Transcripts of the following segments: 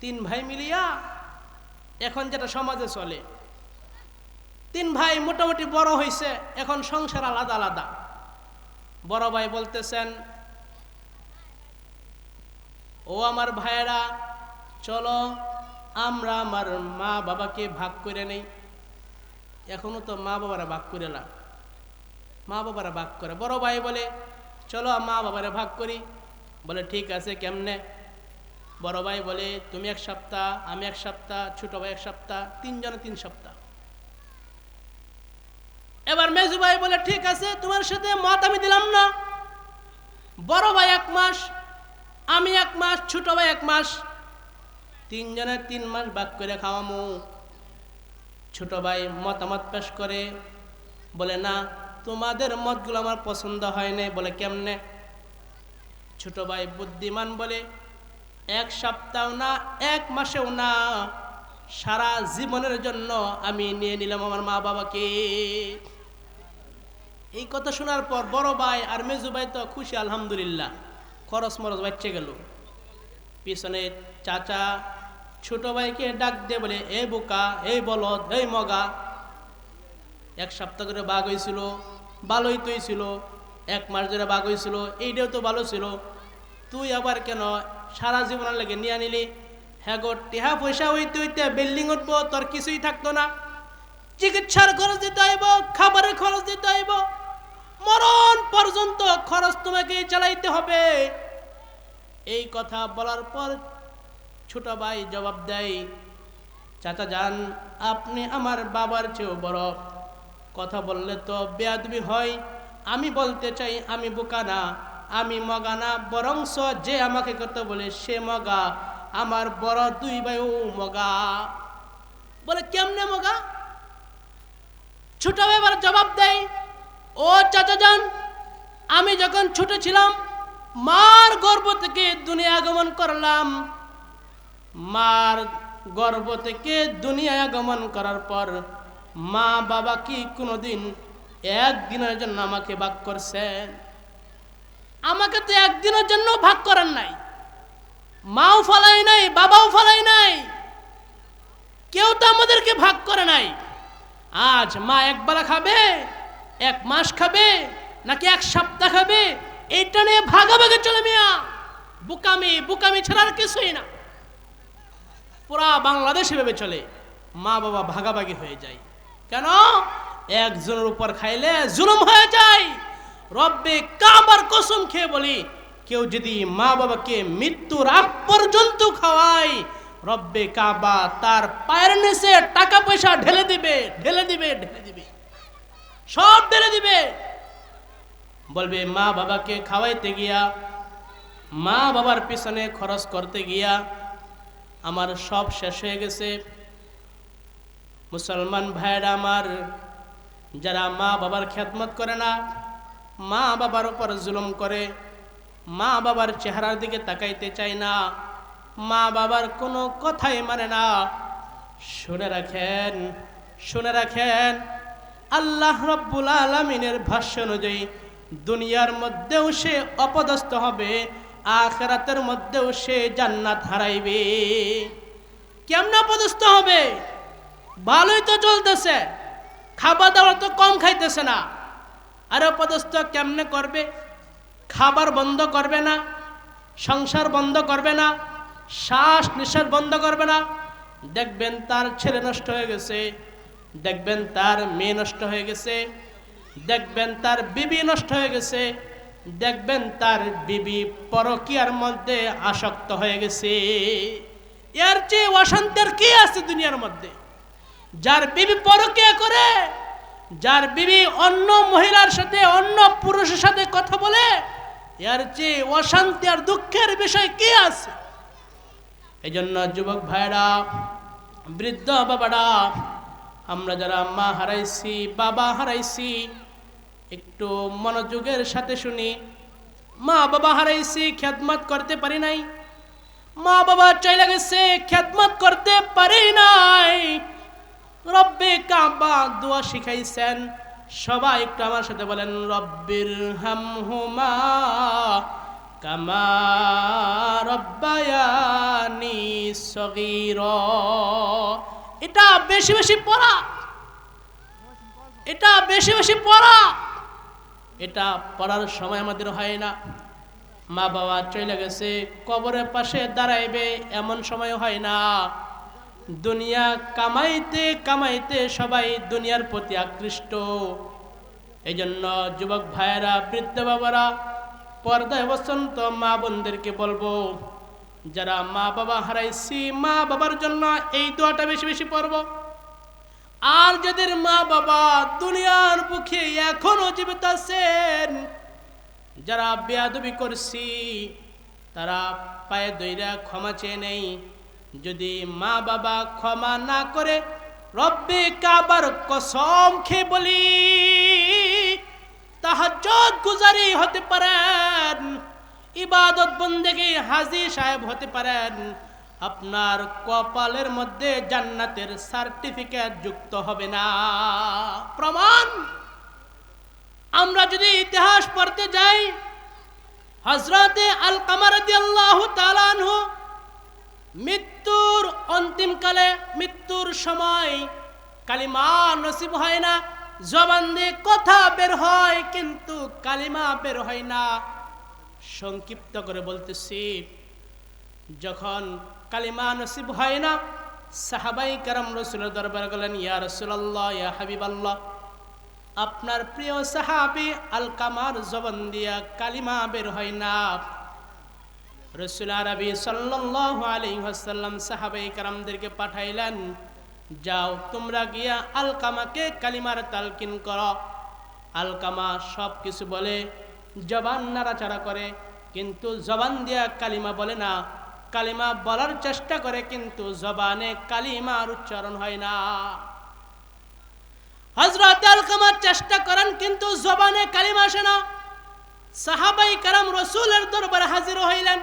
তিন ভাই মিলিয়া এখন যেটা সমাজে চলে। তিন ভাই মোটামুটি বড় হয়েছে এখন সংসার আলাদা আলাদা। বড় ভাই বলতেছেন, ও আমার ভাইয়েরা, চলো আমরা আমার মা বাবাকে ভাগ করে নেই। এখনও তো মা বাবারা ভাগ করে না। মা বাবারা ভাগ করে। বড় ভাই বলে, চলো মা বাবারা ভাগ করি। বলে, ঠিক আছে, কেমনে? বড় ভাই বলে, তুমি এক সপ্তাহ, আমি এক সপ্তাহ, ছোট ভাই এক সপ্তাহ, তিনজনে তিন সপ্তাহ। এবার মেজু ভাই বলে, ঠিক আছে, তোমার সাথে মত আমি দিলাম না। বড় ভাই এক মাস, আমি এক মাস, ছোট ভাই এক মাস। তিনজনের তিন মাস ভাগ করে খাওয়ামু। ছোট ভাই মতামত পেশ করে, বলে, না, তোমাদের মতগুলো আমার পছন্দ হয় নাই। বলে, কেমনে? ছোট ভাই বুদ্ধিমান বলে এক সপ্তাহ না, এক মাসেও না, সারা জীবনের জন্য আমি নিয়ে নিলাম আমার মা বাবাকে। এই কথা শোনার পর বড় ভাই আর মেজু ভাই তো খুশি, আলহামদুলিল্লাহ। খরচ মরচ বাচ্চে গেল। পিছনে চাচা ছোট ভাইকে ডাক দিয়ে বলে, এ বোকা এই বলদ এই মগা। এক সপ্তাহ করে বাঘ হয়েছিল ভালোই তুই ছিল এক মাস ধরে বাঘ হয়েছিল এইটাও তো ভালো ছিল। তুই আবার কেন সারা জীবনের লাগে নিয়ে নিলি। হ্যাঁ গো, টেহা পয়সা হইতে হইতে বিল্ডিং উঠবো তোর কিছুই থাকতো না। চিকিৎসার খরচ দিতে হইব, খাবারের খরচ দিতে হইব। মরণ পর্যন্ত খরচ তোমাকে চালাইতে হবে। এই কথা বলার পর ছোট ভাই জবাব দেয়, চাচা যান, আপনি আমার বাবার চেয়েও বড়। কথা বললে তো বেয়াদবি হয়। আমি বলতে চাই, আমি বোকা না। আমি মগা না, বরংস যে আমাকে কথা বলে সে মগা। আমার বড় দুই ভাইও মগা। বলে, কেমনে মগা? ছোট ভাই এবার জবাব দেয় ও চাচা যান আমি যখন ছোট ছিলাম, মার গর্ব থেকে দুনিয়া আগমন করলাম। মার গর্ব থেকে দুনিয়ায় আগমন করার পর মা বাবা কি কোনোদিন একদিনের জন্য আমাকে বাক করছেন? আমাকে তো একদিনের জন্য ভাগ করেন নাই। মাও ফলাই নাই, বাবাও ফলাই নাই। কেউ তো আমাদেরকে ভাগ করে নাই। আজ মা একবেলা খাবে, এক মাস খাবে, নাকি এক সপ্তাহ খাবে? এইটা নিয়ে ভাগাভাগি চলে মিয়া। বুকামি বুকামি ছাড়া আর কিছুই না। পুরা বাংলাদেশ এভাবে চলে। মা বাবা ভাগাভাগি হয়ে যায়। কেন? একজনের উপর খাইলে জুলুম হয়ে যায়। রব্বে কাবার কসম খেয়ে বলি, কেউ যদি মা বাবাকে মৃত্যুর আগ পর্যন্ত খাওয়ায়, রব্বে কাবা তার পায়ের নিচে টাকা পয়সা ঢেলে দিবে ঢেলে দিবে ঢেলে দিবে। সব ঢেলে দিবে। বলবে, মা বাবাকে খাওয়াইতে গিয়া, মা বাবার পিছনে খরচ করতে গিয়া আমার সব শেষ হয়ে গেছে। মুসলমান ভাইয়েরা আমার, যারা মা বাবার খ্যাতমত করে না মা বাবার উপর জুলুম করে, মা বাবার চেহারার দিকে তাকাইতে চায় না, মা বাবার কোনো কথাই মানে না। শুনে রাখেন শুনে রাখেন, আল্লাহ রব্বুল আলমিনের ভাষ্য অনুযায়ী দুনিয়ার মধ্যেও সে অপদস্থ হবে, আখেরাতের মধ্যেও সে জান্নাত হারাইবে। কেমন অপদস্থ হবে? ভালোই তো চলতেছে, খাবার দাবার তো কম খাইতেছে না। আর অপদস্থ কেমনে করবে? খাবার বন্ধ করবে না, সংসার বন্ধ করবে না, শ্বাস নিঃশ্বাস বন্ধ করবে না। দেখবেন তার ছেলে নষ্ট হয়ে গেছে, দেখবেন তার মেয়ে নষ্ট হয়ে গেছে, দেখবেন তার বিবি নষ্ট হয়ে গেছে, দেখবেন তার বিবি পরকিয়ার মধ্যে আসক্ত হয়ে গেছে। এর চেয়ে অশান্তের কি আছে দুনিয়ার মধ্যে? যার বিবি পরকিয়া করে যার বিবি অন্য মহিলার সাথে, অন্য পুরুষের সাথে কথা বলে, এর চেয়ে অশান্তি আর দুঃখের বিষয় কি আছে? এই জন্য যুবক ভাইরা বৃদ্ধ বাবারা, আমরা যারা মা হারাইছি, বাবা হারাইছি, একটু মনোযোগের সাথে শুনি। মা বাবা হারাইছি, খেদমত করতে পারি নাই। মা বাবা চাইলে গেছে, খেদমত করতে পারি নাই। রব্বে কাবা দোয়া শিখাইছেন। সবাই একটু আমার সাথে বলেন, রব্বির হামহুমা কামা রব্বায়ানি সগীরা। এটা বেশি বেশি পড়া। এটা বেশি বেশি পড়া। এটা পড়ার সময় আমাদের হয় না। মা বাবা চলে গেছে, কবরের পাশে দাঁড়াইবে, এমন সময় হয় না। দুনিয়া কামাইতে কামাইতে সবাই দুনিয়ার প্রতি আকৃষ্ট। এই জন্য যুবক ভাইয়েরা, বৃদ্ধ বাবারা, পর্দায় বসন্ত মা বোনদেরকে বলব, যারা মা বাবা হারাইছি, মা বাবার জন্য এই দোয়াটা বেশি বেশি পড়ব। আর যাদের মা বাবা দুনিয়ার বুকে এখনও জীবিত আছেন, যারা বেয়াদবি করছি, তারা পায়ে দইরা ক্ষমা চেয়ে নেই। যদি মা বাবা ক্ষমা না করে, রব্বে কাবার কসম খেয়ে বলি, তাহাজ্জুদ গুজারি হতে পারেন, ইবাদত বন্দেগি হাজি সাহেব হতে পারেন, আপনার কপালের মধ্যে জান্নাতের সার্টিফিকেট যুক্ত হবে না। প্রমাণ, আমরা যদি ইতিহাস পড়তে যাই হজরতে আল কামার আল্লাহ তালানহু মৃত্যুর অন্তিমকালে মৃত্যুর সময় কালিমা নসিব হয় না, জবান দিয়ে কথা বের হয়, কিন্তু কালিমা বের হয় না। সংক্ষিপ্ত করে বলতেছি, যখন কালিমা নসিব হয় না, সাহাবাই কারাম রসুলের দরবার গেলেন, ইয়া রসুল্লাহ ইয়া হাবিব আল্লাহ আপনার প্রিয় সাহাবি আলকামার জবান দিয়া কালিমা বের হয় না। রসুল আরবি পাঠাইলেন, যাও, তোমরা গিয়া আলকামাকে কালিমার তালকিন করো। আলকামা বলে, জবান নাড়াচাড়া করে, কিন্তু জবান কালিমা বলে না। কালিমা বলার চেষ্টা করে, কিন্তু জবানে কালিমার উচ্চারণ হয় না। হজরত আলকামার চেষ্টা করেন, কিন্তু জবানে কালিমা আসে না। সাহাবাই কারাম রসুলের দরবারে হাজির হইলেন।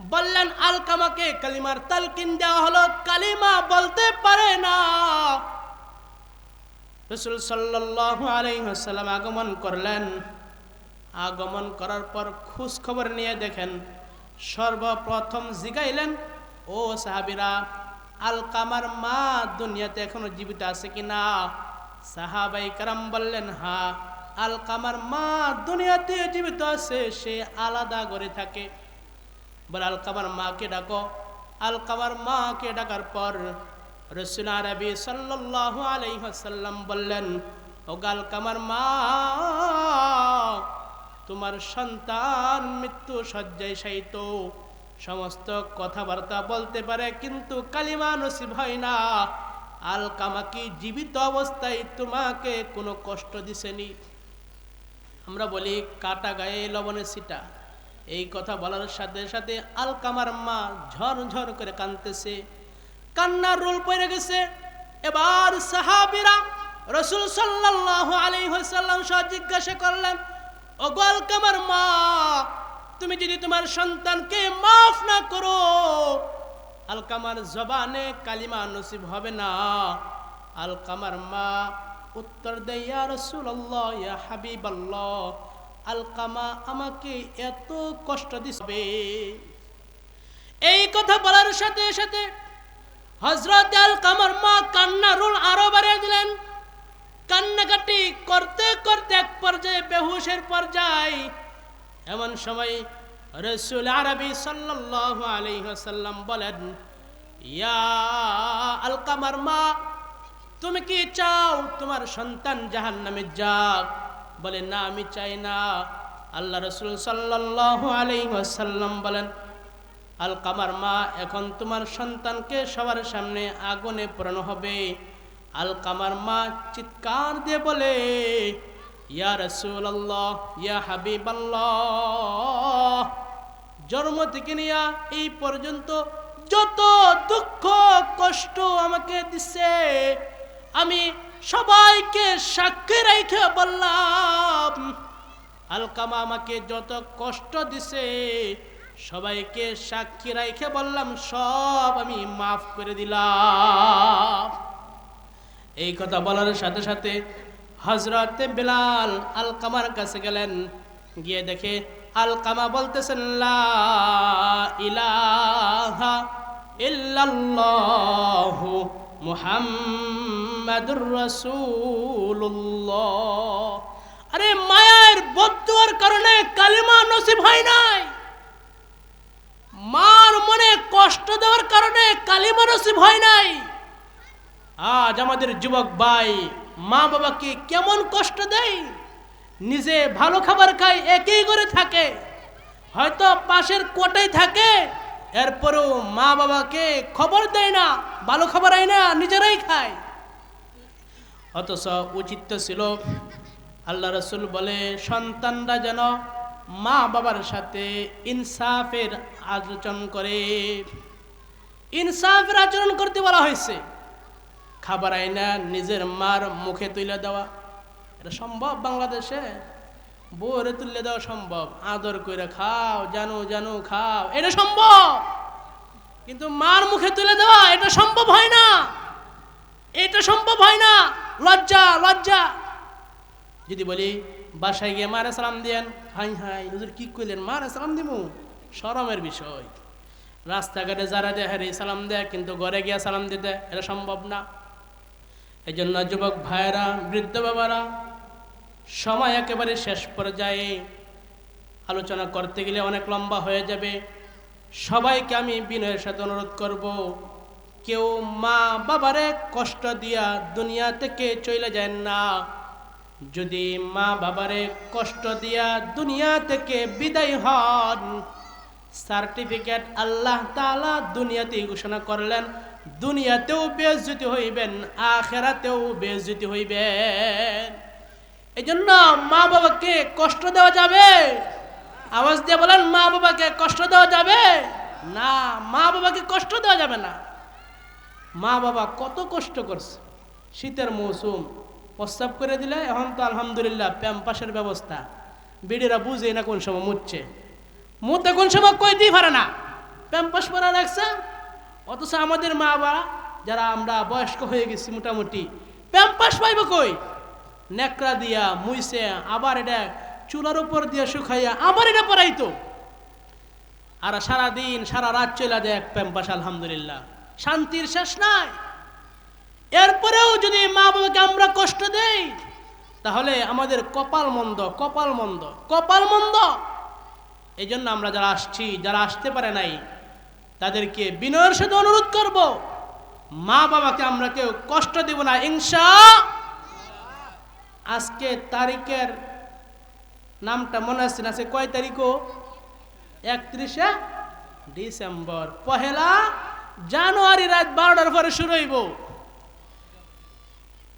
বললেন, আলকামাকে কালিমার তালকিন দেওয়া হলো। কালিমা বলতে পারে না। রসুল সাল্লাহ আলাইসাল্লাম আগমন করলেন। আগমন করার পর খোঁজ খবর নিয়ে দেখেন, সর্বপ্রথম জিগাইলেন, ও সাহাবিরা, আলকামার মা দুনিয়াতে এখনও জীবিত আছে কি না? সাহাবাই কারাম বললেন, হা, আলকামার মা দুনিয়াতে জীবিত আছে, সে আলাদা করে থাকে। বলে আলকামার মাকে ডাকো আলকামার মাকে ডাকার পর রসুল আরবি সাল্লাহ আলাইসাল্লাম বললেন ও গালকামার মা তোমার সন্তান মৃত্যু শয্যায় সাইত সমস্ত কথাবার্তা বলতে পারে, কিন্তু কালিমা নসিব হয় না। আলকামা কি জীবিত অবস্থায় তোমাকে কোনো কষ্ট দিছেনি আমরা বলি কাটা গায়ে লবণের সিটা এই কথা বলার সাথে সাথে আলকামার মা ঝরঝর করে কানতেছে কান্নার রোল পড়ে গেছে। এবার সাহাবিরা রসুল সাল্লাহ আলাইসাল্লাম সহ জিজ্ঞাসা করলেন ও আলকামার মা, তুমি যদি তোমার সন্তানকে মাফ না করো, আলকামার জবানে কালিমা নসিব হবে না। আলকামার মা উত্তর দেয় রসুল্লাহ ইয়া হাবিব আল্লাহ আলকামা আমাকে এত কষ্ট দিবে এই কথা বলার সাথে সাথে হজরত আলকামার মা কান্না রুল আরও বাড়িয়ে দিলেন। কান্নাকাটি করতে করতে এক পর্যায়ে বেহুশের পর্যায়ে। এমন সময় রসুল আরবি সাল্লাহ আলহ্লাম বলেন, ইয়া আলকামার মা, তুমি কি চাও তোমার সন্তান জাহান নামে যাক? বলে, না, আমি চাই না। আল্লাহ রসুল সাল্লাহ আলহ্লাম বলেন আলকামার মা, এখন তোমার সন্তানকে সবার সামনে আগুনে পড়ানো হবে। আলকামার মা চিৎকার দিয়ে বলে, ইয়া রসুল আল্লাহ ইয়া হাবিব আল্লাহ জন্ম থেকে নিয়া এই পর্যন্ত যত দুঃখ, কষ্ট আমাকে দিচ্ছে আমি সবাইকে সাক্ষী রেখে বললাম, আলকামা আমাকে যত কষ্ট দিছে, সবাইকে সাক্ষী রেখে বললাম, সব আমি মাফ করে দিলাম। এই কথা বলার সাথে সাথে হজরতে বেলাল আলকামার কাছে গেলেন, গিয়ে দেখে আলকামা বলতেছেন, লা ইলাহা ইল্লাল্লাহু মুহাম্মাদুর রাসূলুল্লাহ। আরে মায়ের বদুয়ার কারণে কালিমা নসিব হয় নাই। মার মনে কষ্ট দেওয়ার কারণে কালিমা নসিব হয় নাই। আজ আমাদের যুবক ভাই মা বাবাকে কেমন কষ্ট দেয়? নিজে ভালো খাবার খায়, একই করে থাকে। হয়তো পাশের কোটায় থাকে। এরপরেও মা বাবাকে খবর দেয় না, ভালো খাবার আয় না, নিজেরাই খায়। অথচ উচিত ছিল, আল্লাহ রসুল বলে, সন্তানরা যেন মা বাবার সাথে ইনসাফের আচরণ করে। ইনসাফের আচরণ করতে বলা হয়েছে। খাবার আইনা নিজের মার মুখে তুলে দেওয়া, এটা সম্ভব বাংলাদেশে? বোরে তুলে দেওয়া সম্ভব। আদর করে খাও, জানো জানো, খাও, এটা সম্ভব। কিন্তু মার মুখে তুলে দেওয়া, এটা সম্ভব হয় না। এটা সম্ভব হয় না। লজ্জা লজ্জা। যদি বলি, বাসায় গিয়ে মারে সালাম দিয়েন হাই হাই, হুজুর কি কইলেন? মারে সালাম দিব? শরমের বিষয়। রাস্তাঘাটে যারা দেয় হ্যাঁ সালাম দেয়, কিন্তু ঘরে গিয়ে সালাম দিতে এটা সম্ভব না। এই জন্য যুবক ভাইয়েরা, বৃদ্ধ বাবারা, সময় একেবারে শেষ পর্যায়ে আলোচনা করতে গেলে অনেক লম্বা হয়ে যাবে। সবাইকে আমি বিনয়ের সাথে অনুরোধ করব কেউ মা বাবারে কষ্ট দিয়া দুনিয়া থেকে চলে যায় না। যদি মা বাবারে কষ্ট দিয়া দুনিয়া থেকে বিদায় হন, সার্টিফিকেট আল্লাহ তাআলা দুনিয়াতেই ঘোষণা করলেন, দুনিয়াতেও বেজ্জতি হইবেন, আখেরাতেও বেজ্জতি হইবেন। এই জন্য মা বাবাকে কষ্ট দেওয়া যাবে? আওয়াজ দিয়ে বলেন, মা বাবাকে কষ্ট দেওয়া যাবে? না, মা বাবাকে কষ্ট দেওয়া যাবে না। মা বাবা কত কষ্ট করছে। শীতের মৌসুম প্রস্তাব করে দিলে এখন তো আলহামদুলিল্লাহ প্যাম্পাসের ব্যবস্থা। বিড়িরা বুঝে না কোন সময় মুচ্ছে মুতে কোন সময় কই দিয়ে পারে না। প্যাম্পাস পরা রাখছে অথচ আমাদের মা বাবা, যারা আমরা বয়স্ক হয়ে গেছি মোটামুটি প্যাম্পাস পাইব কই? নেকড়া দিয়া, মুইছে, আবার এটা চুলার উপর দিয়া শুকাইয়া আবার এটা পরাইতো। আর সারা দিন সারা রাত চলে যায় এক প্যাম্পাস আলহামদুলিল্লাহ। শান্তির শেষ নাই। এরপরেও যদি মা বাবাকে আমরা কষ্ট দেই, তাহলে আমাদের কপাল মন্দ কপাল মন্দ কপাল মন্দ। এই জন্য আমরা যারা আসছি, যারা আসতে পারে নাই, তাদেরকে বিনয়ের সাথে অনুরোধ করব, মা বাবাকে আমরা কেউ কষ্ট দেব না, ইনশা আজকে তারিখের নামটা মনে আছে না, সে কয় তারিখও? একত্রিশে ডিসেম্বর, পহেলা জানুয়ারি রাত বারোটার পরে শুরু হইব।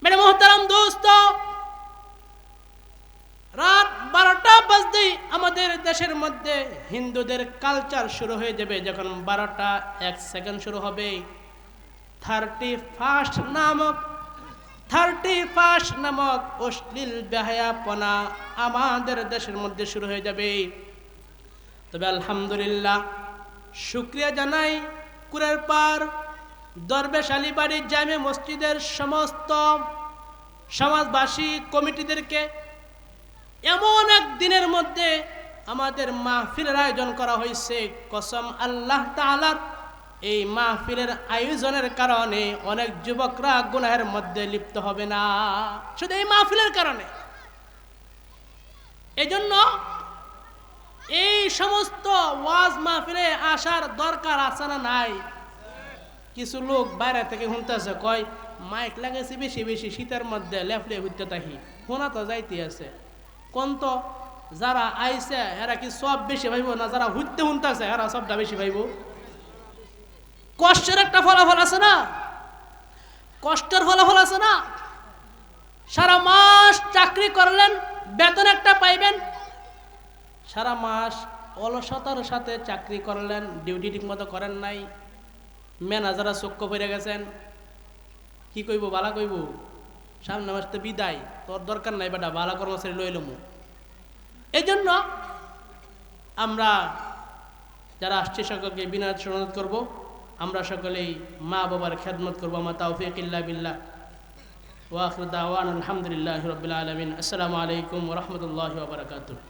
মেরে মোহতারাম দোস্ত, রাত বারোটা বাজতেই আমাদের দেশের মধ্যে হিন্দুদের কালচার শুরু হয়ে যাবে যখন বারোটা এক সেকেন্ড শুরু হবে। থার্টি ফার্স্ট নামক থার্টি ফার্স্ট নামক অশ্লীল বেহায়াপনা আমাদের দেশের মধ্যে শুরু হয়ে যাবে। তবে আলহামদুলিল্লাহ, শুক্রিয়া জানাই কুরের পার দরবেশ আলীবাড়ি জামে মসজিদের সমস্ত সমাজবাসী কমিটিদেরকে এমন এক দিনের মধ্যে আমাদের মাহফিলের আয়োজন করা হয়েছে। কসম আল্লাহ তাআলার এই মাহফিলের আয়োজনের কারণে অনেক যুবকরা গুনাহের মধ্যে লিপ্ত হবে না। শুধু এই মাহফিলের কারণে। এজন্য এই সমস্ত ওয়াজ মাহফিলে আসার দরকার আছে না নাই? কিছু লোক বাইরে থেকে শুনতেছে, কয়, মাইক লাগাইছে বেশি বেশি, শীতের মধ্যে লেফলে ঘুরতে থাকি। শোনা তো যাইতে আছে। কোন তো যারা আইছে, এরা কি সব বেশি ভাইব না যারা হুইতে শুনতেছে, এরা সবটা বেশি ভাইব? কষ্টের একটা ফলাফল আছে না? কষ্টের ফলাফল আছে না? সারা মাস চাকরি করলেন, বেতন একটা পাইবেন সারা মাস অলসতার সাথে চাকরি করলেন ডিউটি ঠিকমতো করেন নাই। ম্যানেজাররা চক্ষ পড়ে গেছেন। কি কইব, বালা কইব? সামনে মাসতে বিদায়, তোর দরকার নাই বেটা, বালা কর্মচারী লই লমু। এই জন্য আমরা যারা আসছি সকলকে বিনা অনুরোধ করব, আমরা সকলেই মা বাবার খেদমত করব। আমার তাওফিক ইল্লা বিল্লাহ। ওয়াখর দাওয়ান আলহামদুলিল্লাহ রবিল আলমিন। আসসালামু আলাইকুম রহমতুল্লাহ বারকাতুহ।